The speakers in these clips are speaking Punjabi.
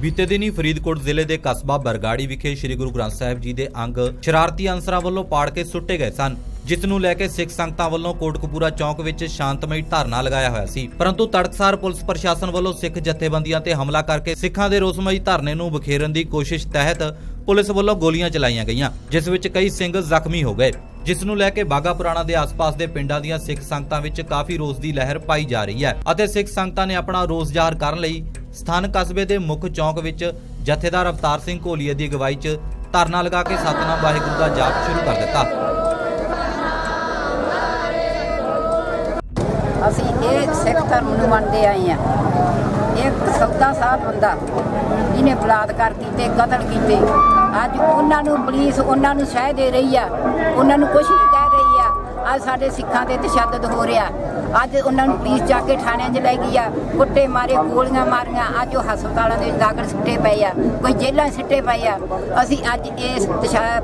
ਬੀਤੇ ਦਿਨੀ ਫਰੀਦਕੋਟ ਜ਼ਿਲ੍ਹੇ ਦੇ ਕਸਬਾ ਬਰਗਾੜੀ ਵਿਖੇ ਸ੍ਰੀ ਗੁਰੂ ਗ੍ਰੰਥ ਸਾਹਿਬ ਜੀ ਦੇ ਅੰਗ ਸ਼ਰਾਰਤੀ ਅਨਸਰਾਂ ਵੱਲੋਂ ਪਾੜ ਕੇ ਸੁੱਟੇ ਗਏ ਸਨ, ਜਿਸ ਨੂੰ ਲੈ ਕੇ ਸਿੱਖ ਸੰਗਤਾਂ ਵੱਲੋਂ ਕੋਟਕਪੂਰਾ ਚੌਂਕ ਵਿੱਚ ਸ਼ਾਂਤਮਈ ਧਰਨਾ ਲਗਾਇਆ ਹੋਇਆ ਸੀ। ਪਰੰਤੂ ਤੜਕਸਾਰ ਪੁਲਿਸ ਪ੍ਰਸ਼ਾਸਨ ਵੱਲੋਂ ਸਿੱਖ ਜਥੇਬੰਦੀਆਂ ਤੇ ਹਮਲਾ ਕਰਕੇ ਸਿੱਖਾਂ ਦੇ ਰੋਸਮਈ ਧਰਨੇ ਨੂੰ ਬਖੇਰਨ ਦੀ ਕੋਸ਼ਿਸ਼ ਤਹਿਤ ਪੁਲਿਸ ਵੱਲੋਂ ਗੋਲੀਆਂ ਚਲਾਈਆਂ ਗਈਆਂ, ਜਿਸ ਵਿੱਚ ਕਈ ਸਿੰਘ ਜ਼ਖਮੀ ਹੋ ਗਏ। ਜਿਸ ਨੂੰ ਲੈ ਕੇ ਬਾਗਾ ਪੁਰਾਣਾ ਦੇ ਆਸ-ਪਾਸ ਦੇ ਪਿੰਡਾਂ ਦੀਆਂ ਸਿੱਖ ਸੰਗਤਾਂ ਵਿੱਚ ਕਾਫੀ ਰੋਸ ਦੀ ਲਹਿਰ ਪਾਈ ਜਾ ਰਹੀ ਹੈ ਅਤੇ ਸਿੱਖ ਸੰਗਤਾਂ ਨੇ ਆਪਣਾ ਰੋਸ ਜ਼ਾਹਰ ਕਰਨ ਲਈ ਸਥਾਨਕ ਕਸਬੇ ਦੇ ਮੁੱਖ ਚੌਂਕ ਵਿੱਚ ਜਥੇਦਾਰ ਅਵਤਾਰ ਸਿੰਘ ਕੋਲੀਏ ਦੀ ਅਗਵਾਈ 'ਚ ਧਰਨਾ ਲਗਾ ਕੇ ਸਤਨਾਮ ਵਾਹਿਗੁਰੂ ਦਾ ਜਾਪ ਸ਼ੁਰੂ ਕਰ ਦਿੱਤਾ। ਅਸੀਂ ਇਹ ਸਿੱਖ ਧਰਮ ਨੂੰ ਮੰਨਦੇ ਆਏ ਆ ਇੱਕ ਸੌਦਾ ਸਾਹਿਬ ਬੰਦਾ ਜਿਹਨੇ ਬਲਾਤਕਾਰ ਕੀਤੇ, ਕਤਲ ਕੀਤੇ। ਅੱਜ ਉਹਨਾਂ ਨੂੰ ਪੁਲਿਸ ਉਹਨਾਂ ਨੂੰ ਸਹਿ ਦੇ ਰਹੀ ਆ। ਉਹਨਾਂ ਨੂੰ ਕੁਝ ਨਹੀਂ ਕਹਿ ਰਹੀ ਆ। ਅੱਜ ਸਾਡੇ ਸਿੱਖਾਂ ਤੇ ਤਸ਼ੱਦਦ ਹੋ ਰਿਹਾ। ਅੱਜ ਉਹਨਾਂ ਨੂੰ ਪੁਲਿਸ ਜਾ ਕੇ ਥਾਣਿਆਂ 'ਚ ਲੈ ਗਈ ਆ, ਕੁੱਟੇ ਮਾਰੇ, ਗੋਲੀਆਂ ਮਾਰੀਆਂ, ਅੱਜ ਉਹ ਹਸਪਤਾਲਾਂ ਦੇ ਵਿੱਚ ਦਾਖਲ ਸਿੱਟੇ ਪਏ ਆ, ਕੋਈ ਜੇਲ੍ਹਾਂ 'ਚ ਸਿੱਟੇ ਪਏ ਆ। ਅਸੀਂ ਅੱਜ ਇਸ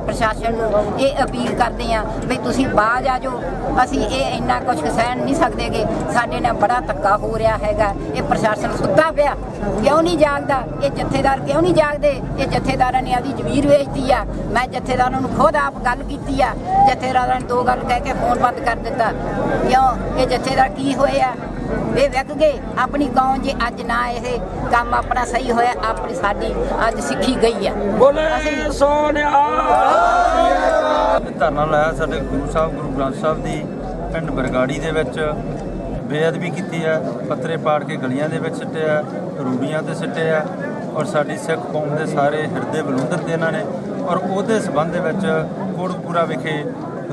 ਪ੍ਰਸ਼ਾਸਨ ਨੂੰ ਇਹ ਅਪੀਲ ਕਰਦੇ ਆ ਵੀ ਤੁਸੀਂ ਬਾਜ ਆ ਜਾਓ। ਅਸੀਂ ਇਹ ਇੰਨਾ ਕੁਝ ਸਹਿਣ ਨਹੀਂ ਸਕਦੇਗੇ। ਸਾਡੇ ਨਾਲ ਬੜਾ ਧੱਕਾ ਹੋ ਰਿਹਾ ਹੈਗਾ। ਇਹ ਪ੍ਰਸ਼ਾਸਨ ਸੁੱਤਾ ਪਿਆ। ਕਿਉਂ ਨਹੀਂ ਜਾਗਦਾ? ਇਹ ਜਥੇਦਾਰ ਕਿਉਂ ਨਹੀਂ ਜਾਗਦੇ? ਇਹ ਜਥੇਦਾਰਾਂ ਨੇ ਆਦੀ ਜ਼ਮੀਰ ਵੇਚਦੀ ਆ। ਮੈਂ ਜਥੇਦਾਰਾਂ ਨੂੰ ਖੁਦ ਆਪ ਗੱਲ ਕੀਤੀ ਆ। ਜਥੇਦਾਰਾਂ ਨੇ ਦੋ ਗੱਲ ਕਹਿ ਕੇ ਫੋਨ ਬੰਦ ਕਰ ਦਿੱਤਾ। ਕਿਉਂ? ਇਹ ਜਥੇਦਾਰ ਕੀ ਹੋਇਆ? ਇਹ ਵਿਕ ਗਏ। ਆਪਣੀ ਕੌਮ ਜੇ ਅੱਜ ਨਾ ਇਹ ਕੰਮ ਆਪਣਾ ਸਹੀ ਹੋਇਆ ਆਪਣੀ ਸਾਡੀ ਅੱਜ ਸਿੱਖੀ ਗਈ ਆ। ਬੋਲੇ ਅਸੀਂ ਸੋਨਿਆ ਧਰਨਾ ਲਾਇਆ ਸਾਡੇ ਗੁਰੂ ਸਾਹਿਬ ਗੁਰੂ ਗ੍ਰੰਥ ਸਾਹਿਬ ਦੀ ਪਿੰਡ ਬਰਗਾੜੀ ਦੇ ਵਿੱਚ। ਬੇਅਦਬੀ ਕੀਤੀ ਹੈ ਪੱਤਰੇ ਪਾੜ ਕੇ ਗਲੀਆਂ ਦੇ ਵਿੱਚ ਸਿੱਟਿਆ ਰੂੜੀਆਂ ਤੇ ਸਿੱਟਿਆ ਔਰ ਸਾਡੀ ਸਿੱਖ ਕੌਮ ਦੇ ਸਾਰੇ ਹਿਰਦੇ ਬਲੁੰਦਰ ਤੇ ਇਹਨਾਂ ਨੇ। ਔਰ ਉਹਦੇ ਸਬੰਧ ਦੇ ਵਿੱਚ ਕੋਟਕਪੂਰਾ ਵਿਖੇ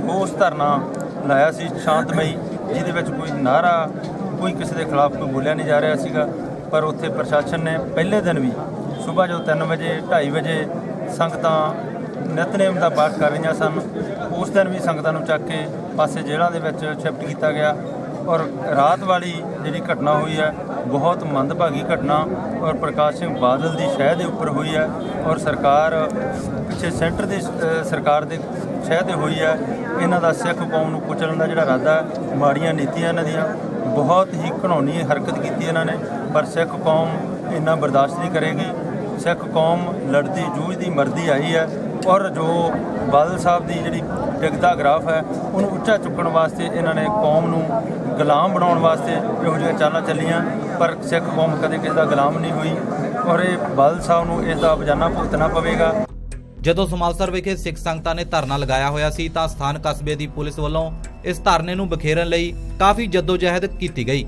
ਰੋਸ ਧਰਨਾ ਲਾਇਆ ਸੀ ਸ਼ਾਂਤਮਈ ਜਿਹਦੇ ਵਿੱਚ ਕੋਈ ਨਾਰਾ, ਕੋਈ ਕਿਸੇ ਦੇ ਖਿਲਾਫ ਕੋਈ ਬੋਲਿਆ ਨਹੀਂ ਜਾ ਰਿਹਾ ਸੀਗਾ। ਪਰ ਉੱਥੇ ਪ੍ਰਸ਼ਾਸਨ ਨੇ ਪਹਿਲੇ ਦਿਨ ਵੀ ਸਵੇਰ ਜੋ 3 ਵਜੇ 2:30 ਵਜੇ ਸੰਗਤਾਂ ਨਿਤਨੇਮ ਦਾ ਪਾਠ ਕਰ ਰਹੀਆਂ ਸਨ। ਉਸ ਦਿਨ ਵੀ ਸੰਗਤਾਂ ਨੂੰ ਚੱਕ ਕੇ ਪਾਸੇ ਜੇਲ੍ਹਾਂ ਦੇ ਵਿੱਚ ਸ਼ਿਫਟ ਕੀਤਾ ਗਿਆ। ਔਰ ਰਾਤ ਵਾਲੀ ਜਿਹੜੀ ਘਟਨਾ ਹੋਈ ਹੈ ਬਹੁਤ ਮੰਦਭਾਗੀ ਘਟਨਾ ਔਰ ਪ੍ਰਕਾਸ਼ ਸਿੰਘ ਬਾਦਲ ਦੀ ਸ਼ਹਿ ਦੇ ਉੱਪਰ ਹੋਈ ਹੈ ਔਰ ਸਰਕਾਰ ਪਿੱਛੇ ਸੈਂਟਰ ਦੀ ਸਰਕਾਰ ਦੇ ਸ਼ਹਿ ਤੇ ਹੋਈ ਹੈ। ਇਹਨਾਂ ਦਾ ਸਿੱਖ ਕੌਮ ਨੂੰ ਕੁਚਲਣ ਦਾ ਜਿਹੜਾ ਇਰਾਦਾ ਹੈ, ਮਾੜੀਆਂ ਨੀਤੀਆਂ ਇਹਨਾਂ ਦੀਆਂ ਬਹੁਤ ਹੀ ਘਿਨੌਣੀ ਹਰਕਤ ਕੀਤੀ ਇਹਨਾਂ ਨੇ। ਪਰ ਸਿੱਖ ਕੌਮ ਇੰਨਾ ਬਰਦਾਸ਼ਤ ਨਹੀਂ ਕਰੇਗੀ। ਸਿੱਖ ਕੌਮ ਲੜਦੀ ਜੂਝਦੀ ਮਰਦੀ ਆਈ ਹੈ। ਔਰ ਜੋ ਬਾਦਲ ਸਾਹਿਬ ਦੀ ਜਿਹੜੀ ਡਿੱਗਦਾ ਗ੍ਰਾਫ ਹੈ, ਉਹਨੂੰ ਉੱਚਾ ਚੁੱਕਣ ਵਾਸਤੇ ਇਹਨਾਂ ਨੇ ਕੌਮ ਨੂੰ ਗੁਲਾਮ ਬਣਾਉਣ ਵਾਸਤੇ ਇਹੋ ਜਿਹੀਆਂ ਚਾਲਾਂ ਚੱਲੀਆਂ, ਪਰ ਸਿੱਖ ਕੌਮ ਕਦੇ ਕਿਸੇ ਦਾ ਗੁਲਾਮ ਨਹੀਂ ਹੋਈ ਔਰ ਇਹ ਬਾਦਲ ਸਾਹਿਬ ਨੂੰ ਇਸ ਦਾ ਬਜਾਨਾ ਭੁਗਤਣਾ ਪਵੇਗਾ। ਜਦੋਂ ਸਮਾਲਸਰ ਵਿਖੇ ਸਿੱਖ ਸੰਗਤਾਂ ਨੇ ਧਰਨਾ ਲਗਾਇਆ ਹੋਇਆ ਸੀ, ਤਾਂ ਸਥਾਨ ਕਸਬੇ ਦੀ ਪੁਲਿਸ ਵੱਲੋਂ ਇਸ ਧਰਨੇ ਨੂੰ ਬਖੇਰਨ ਲਈ ਕਾਫੀ ਜਦੋਜਹਿਦ ਕੀਤੀ ਗਈ।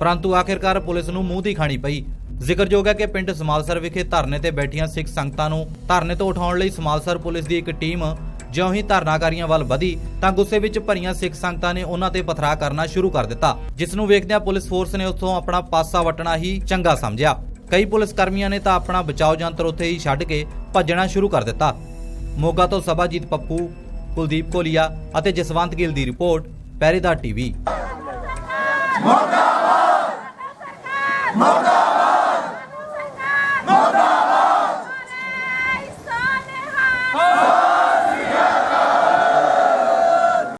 ਪਰੰਤੂ ਆਖਿਰਕਾਰ ਪੁਲਿਸ ਨੂੰ ਮੂੰਹ ਦੀ ਖਾਣੀ ਪਈ। ਜ਼ਿਕਰਯੋਗ ਹੈ ਕਿ ਪਿੰਡ ਸਮਾਲਸਰ ਵਿਖੇ ਧਰਨੇ ਤੇ ਬੈਠੀਆਂ ਸਿੱਖ ਸੰਗਤਾਂ ਨੂੰ ਧਰਨੇ ਤੋਂ ਉਠਾਉਣ ਲਈ ਸਮਾਲਸਰ ਪੁਲਿਸ ਦੀ ਇੱਕ ਟੀਮ ਜਿਉਂ ਹੀ ਧਰਨਾਕਾਰੀਆਂ ਵੱਲ ਵਧੀ ਤਾਂ ਗੁੱਸੇ ਵਿੱਚ ਭਰੀਆਂ ਸਿੱਖ ਸੰਗਤਾਂ ਨੇ ਉਹਨਾਂ ਤੇ ਪਥਰਾ ਕਰਨਾ ਸ਼ੁਰੂ ਕਰ ਦਿੱਤਾ, ਜਿਸ ਨੂੰ ਵੇਖਦਿਆਂ ਪੁਲਿਸ ਫੋਰਸ ਨੇ ਉੱਥੋਂ ਆਪਣਾ ਪਾਸਾ ਵਟਣਾ ਹੀ ਚੰਗਾ ਸਮਝਿਆ। ਕਈ ਪੁਲਿਸ ਕਰਮੀਆਂ ਨੇ ਤਾਂ ਆਪਣਾ ਬਚਾਓ ਯੰਤਰ ਉੱਥੇ ਹੀ ਛੱਡ ਕੇ ਭੱਜਣਾ ਸ਼ੁਰੂ ਕਰ ਦਿੱਤਾ। ਮੋਗਾ ਤੋਂ ਸਭਾਜੀਤ ਪੱਪੂ, ਕੁਲਦੀਪ ਕੋਲੀਆ ਅਤੇ ਜਸਵੰਤ ਗਿੱਲ ਦੀ ਰਿਪੋਰਟ ਪਹਿਰੇਦਾਰ ਟੀਵੀ। ਮੁਰਦਾਬਾਦ